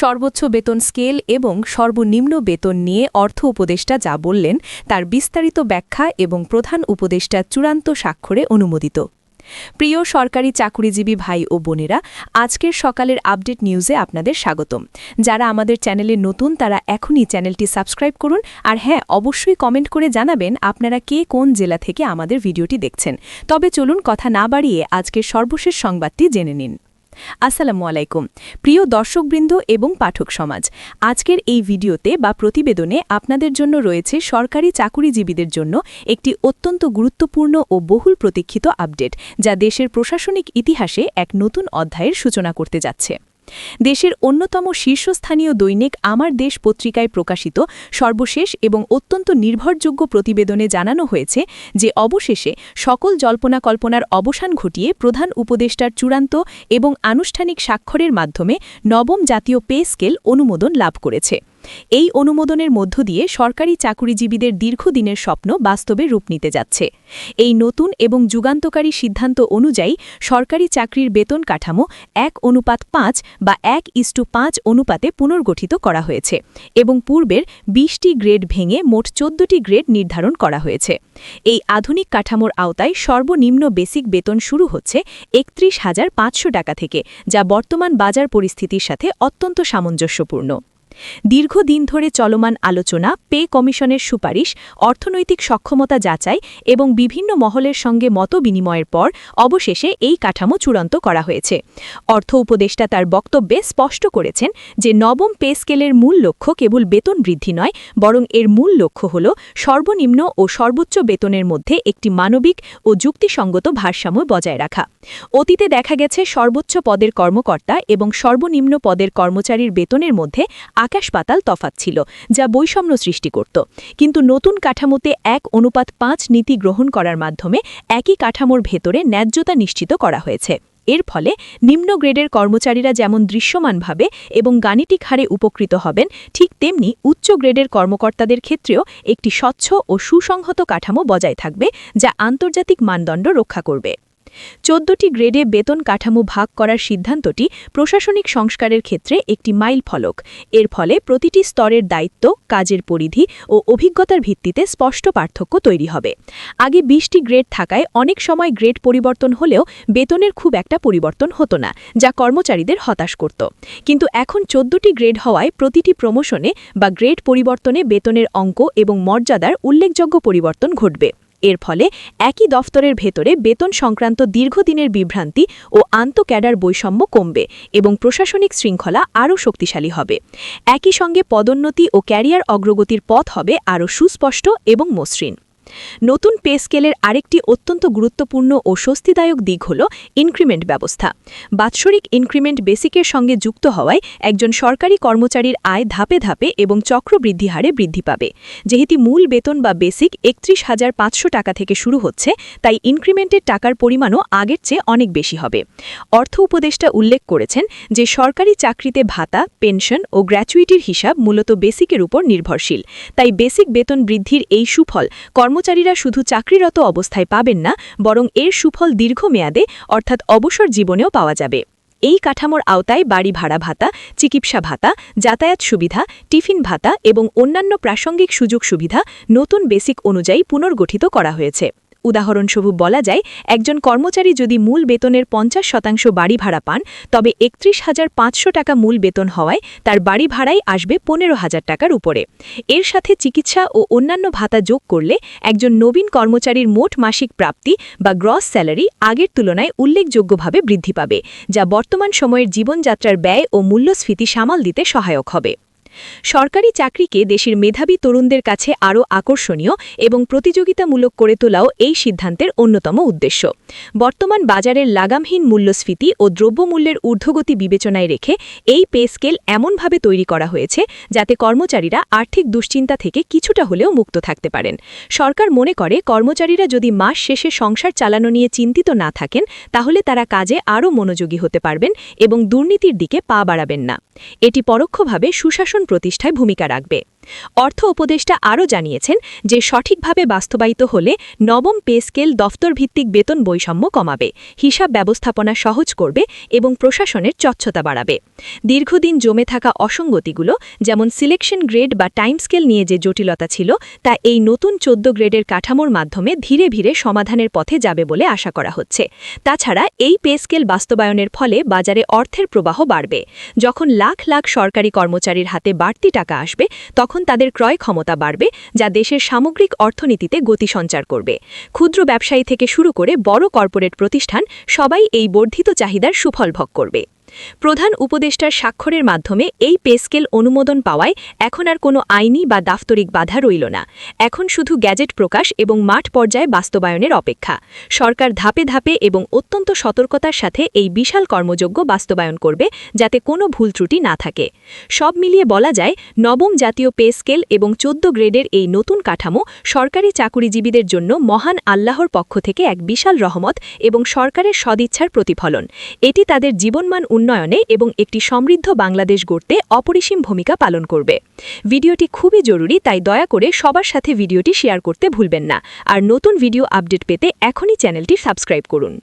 সর্বোচ্চ বেতন স্কেল এবং সর্বনিম্ন বেতন নিয়ে অর্থ উপদেষ্টা যা বললেন, তার বিস্তারিত ব্যাখ্যা এবং প্রধান উপদেষ্টা চূড়ান্ত স্বাক্ষরে অনুমোদিত। প্রিয় সরকারি চাকুরিজীবী ভাই ও বোনেরা, আজকের সকালের আপডেট নিউজে আপনাদের স্বাগতম। যারা আমাদের চ্যানেলে নতুন, তারা এখনই চ্যানেলটি সাবস্ক্রাইব করুন আর হ্যাঁ অবশ্যই কমেন্ট করে জানাবেন আপনারা কে কোন জেলা থেকে আমাদের ভিডিওটি দেখছেন। তবে চলুন কথা না বাড়িয়ে আজকের সর্বশেষ সংবাদটি জেনে নিন। আসসালামু আলাইকুম। প্রিয় দর্শকবৃন্দ এবং পাঠক সমাজ, আজকের এই ভিডিওতে বা প্রতিবেদনে আপনাদের জন্য রয়েছে সরকারি চাকুরিজীবীদের জন্য একটি অত্যন্ত গুরুত্বপূর্ণ ও বহুল প্রতীক্ষিত আপডেট, যা দেশের প্রশাসনিক ইতিহাসে এক নতুন অধ্যায়ের সূচনা করতে যাচ্ছে। দেশের অন্যতম শীর্ষস্থানীয় দৈনিক আমার দেশ পত্রিকায় প্রকাশিত সর্বশেষ এবং অত্যন্ত নির্ভরযোগ্য প্রতিবেদনে জানানো হয়েছে যে অবশেষে সকল জল্পনা কল্পনার অবসান ঘটিয়ে প্রধান উপদেষ্টার চূড়ান্ত এবং আনুষ্ঠানিক স্বাক্ষরের মাধ্যমে নবম জাতীয় পে স্কেল অনুমোদন লাভ করেছে। এই অনুমোদনের মধ্য দিয়ে সরকারি চাকুরিজীবীদের দীর্ঘদিনের স্বপ্ন বাস্তবে রূপ নিতে যাচ্ছে। এই নতুন এবং যুগান্তকারী সিদ্ধান্ত অনুযায়ী সরকারি চাকরির বেতন কাঠামো এক অনুপাত পাঁচ বা এক ইস্টু পাঁচ অনুপাতে পুনর্গঠিত করা হয়েছে এবং পূর্বের বিশটি গ্রেড ভেঙে মোট চোদ্দটি গ্রেড নির্ধারণ করা হয়েছে। এই আধুনিক কাঠামোর আওতায় সর্বনিম্ন বেসিক বেতন শুরু হচ্ছে একত্রিশ হাজার পাঁচশো টাকা থেকে, যা বর্তমান বাজার পরিস্থিতির সাথে অত্যন্ত সামঞ্জস্যপূর্ণ। দীর্ঘদিন ধরে চলমান আলোচনা, পে কমিশনের সুপারিশ, অর্থনৈতিক সক্ষমতা যাচাই এবং বিভিন্ন মহলের সঙ্গে মত বিনিময়ের পর অবশেষে এই কাঠামো চূড়ান্ত করা হয়েছে। অর্থ উপদেষ্টা তার বক্তব্যে স্পষ্ট করেছেন যে নবম পে স্কেলের মূল লক্ষ্য কেবল বেতন বৃদ্ধি নয়, বরং এর মূল লক্ষ্য হল সর্বনিম্ন ও সর্বোচ্চ বেতনের মধ্যে একটি মানবিক ও যুক্তিসঙ্গত ভারসাম্য বজায় রাখা। অতীতে দেখা গেছে সর্বোচ্চ পদের কর্মকর্তা এবং সর্বনিম্ন পদের কর্মচারীর বেতনের মধ্যে আকাশ পাতাল তফাত ছিল, যা বৈষম্য সৃষ্টি করত। কিন্তু নতুন কাঠামোতে এক অনুপাত পাঁচ নীতি গ্রহণ করার মাধ্যমে একই কাঠামোর ভেতরে ন্যায্যতা নিশ্চিত করা হয়েছে। এর ফলে নিম্ন গ্রেডের কর্মচারীরা যেমন দৃশ্যমানভাবে এবং গাণিতিক হারে উপকৃত হবেন, ঠিক তেমনি উচ্চ গ্রেডের কর্মকর্তাদের ক্ষেত্রেও একটি স্বচ্ছ ও সুসংহত কাঠামো বজায় থাকবে, যা আন্তর্জাতিক মানদণ্ড রক্ষা করবে। চোদ্দটি গ্রেডে বেতন কাঠামো ভাগ করার সিদ্ধান্তটি প্রশাসনিক সংস্কারের ক্ষেত্রে একটি মাইল ফলক। এর ফলে প্রতিটি স্তরের দায়িত্ব, কাজের পরিধি ও অভিজ্ঞতার ভিত্তিতে স্পষ্ট পার্থক্য তৈরি হবে। আগে বিশটি গ্রেড থাকায় অনেক সময় গ্রেড পরিবর্তন হলেও বেতনের খুব একটা পরিবর্তন হতো না, যা কর্মচারীদের হতাশ করত। কিন্তু এখন চোদ্দটি গ্রেড হওয়ায় প্রতিটি প্রমোশনে বা গ্রেড পরিবর্তনে বেতনের অঙ্ক এবং মর্যাদার উল্লেখযোগ্য পরিবর্তন ঘটবে। এর ফলে একই দফতরের ভেতরে বেতন সংক্রান্ত দীর্ঘদিনের বিভ্রান্তি ও আন্তঃক্যাডার বৈষম্য কমবে এবং প্রশাসনিক শৃঙ্খলা আরও শক্তিশালী হবে। একই সঙ্গে পদোন্নতি ও ক্যারিয়ার অগ্রগতির পথ হবে আরও সুস্পষ্ট এবং মসৃণ। নতুন পে স্কেলের আরেকটি অত্যন্ত গুরুত্বপূর্ণ ও স্বস্তিদায়ক দিক হল ইনক্রিমেন্ট ব্যবস্থা। বাৎসরিক ইনক্রিমেন্ট বেসিকের সঙ্গে যুক্ত হওয়ায় একজন সরকারি কর্মচারীর আয় ধাপে ধাপে এবং চক্রবৃদ্ধি হারে বৃদ্ধি পাবে। যেহেতু মূল বেতন বা বেসিক একত্রিশ হাজার পাঁচশো টাকা থেকে শুরু হচ্ছে, তাই ইনক্রিমেন্টের টাকার পরিমাণও আগের চেয়ে অনেক বেশি হবে। অর্থ উপদেষ্টা উল্লেখ করেছেন যে সরকারি চাকরিতে ভাতা, পেনশন ও গ্র্যাচুইটির হিসাব মূলত বেসিকের উপর নির্ভরশীল। তাই বেসিক বেতন বৃদ্ধির এই সুফল কর্ম কর্মচারীরা শুধু চাকরিরত অবস্থায় পাবেন না, বরং এর সুফল দীর্ঘমেয়াদে, অর্থাৎ অবসর জীবনেও পাওয়া যাবে। এই কাঠামোর আওতায় বাড়ি ভাড়া ভাতা, চিকিৎসা ভাতা, যাতায়াত সুবিধা, টিফিন ভাতা এবং অন্যান্য প্রাসঙ্গিক সুযোগ সুবিধা নতুন বেসিক অনুযায়ী পুনর্গঠিত করা হয়েছে। উদাহরণস্বরূপ বলা যায়, একজন কর্মচারী যদি মূল বেতনের পঞ্চাশ শতাংশ বাড়ি ভাড়া পান, তবে একত্রিশ হাজার পাঁচশো টাকা মূল বেতন হওয়ায় তার বাড়ি ভাড়াই আসবে পনেরো হাজার টাকার উপরে। এর সাথে চিকিৎসা ও অন্যান্য ভাতা যোগ করলে একজন নবীন কর্মচারীর মোট মাসিক প্রাপ্তি বা গ্রস স্যালারি আগের তুলনায় উল্লেখযোগ্যভাবে বৃদ্ধি পাবে, যা বর্তমান সময়ের জীবনযাত্রার ব্যয় ও মূল্যস্ফীতি সামাল দিতে সহায়ক হবে। সরকারি চাকরিকে দেশের মেধাবী তরুণদের কাছে আরও আকর্ষণীয় এবং প্রতিযোগিতামূলক করে তোলাও এই সিদ্ধান্তের অন্যতম উদ্দেশ্য। বর্তমান বাজারের লাগামহীন মূল্যস্ফীতি ও দ্রব্যমূল্যের ঊর্ধ্বগতি বিবেচনায় রেখে এই পে স্কেল এমনভাবে তৈরি করা হয়েছে যাতে কর্মচারীরা আর্থিক দুশ্চিন্তা থেকে কিছুটা হলেও মুক্ত থাকতে পারেন। সরকার মনে করে, কর্মচারীরা যদি মাস শেষে সংসার চালানো নিয়ে চিন্তিত না থাকেন, তাহলে তারা কাজে আরও মনোযোগী হতে পারবেন এবং দুর্নীতির দিকে পা বাড়াবেন না। এটি পরোক্ষভাবে সুশাসন প্রতিষ্ঠায় ভূমিকা রাখবে। অর্থ উপদেষ্টা আরও জানিয়েছেন যে সঠিকভাবে বাস্তবায়িত হলে নবম পে স্কেল দফতরভিত্তিক বেতন বৈষম্য কমাবে, হিসাব ব্যবস্থাপনা সহজ করবে এবং প্রশাসনের স্বচ্ছতা বাড়াবে। দীর্ঘদিন জমে থাকা অসঙ্গতিগুলো, যেমন সিলেকশন গ্রেড বা টাইম স্কেল নিয়ে যে জটিলতা ছিল, তা এই নতুন চোদ্দ গ্রেডের কাঠামোর মাধ্যমে ধীরে ধীরে সমাধানের পথে যাবে বলে আশা করা হচ্ছে। তাছাড়া এই পে স্কেল বাস্তবায়নের ফলে বাজারে অর্থের প্রবাহ বাড়বে। যখন লাখ লাখ সরকারি কর্মচারীর হাতে বাড়তি টাকা আসবে, তখন তাদের ক্রয় ক্ষমতা বাড়বে, যা দেশের সামগ্রিক অর্থনীতিতে গতি সঞ্চার করবে। ক্ষুদ্র ব্যবসায়ী থেকে শুরু করে বড় কর্পোরেট প্রতিষ্ঠান সবাই এই বর্ধিত চাহিদার সুফল ভোগ করবে। প্রধান উপদেষ্টার স্বাক্ষরের মাধ্যমে এই পে স্কেল অনুমোদন পাওয়ায় এখন আর কোনো আইনি বা দাফতরিক বাধা রইল না। এখন শুধু গ্যাজেট প্রকাশ এবং মাঠ পর্যায়ে বাস্তবায়নের অপেক্ষা। সরকার ধাপে ধাপে এবং অত্যন্ত সতর্কতার সাথে এই বিশাল কর্মযোগ্য বাস্তবায়ন করবে যাতে কোনো ভুল ত্রুটি না থাকে। সব মিলিয়ে বলা যায়, নবম জাতীয় পে স্কেল এবং চোদ্দ গ্রেডের এই নতুন কাঠামো সরকারি চাকুরিজীবীদের জন্য মহান আল্লাহর পক্ষ থেকে এক বিশাল রহমত এবং সরকারের সদিচ্ছার প্রতিফলন। এটি তাদের জীবনমান উন্নয়নে এবং একটি সমৃদ্ধ বাংলাদেশ গড়তে অপরিসীম ভূমিকা পালন করবে। ভিডিওটি খুবই জরুরি, তাই দয়া করে সবার সাথে ভিডিওটি শেয়ার করতে ভুলবেন না। আর নতুন ভিডিও আপডেট পেতে এখনই চ্যানেলটি সাবস্ক্রাইব করুন।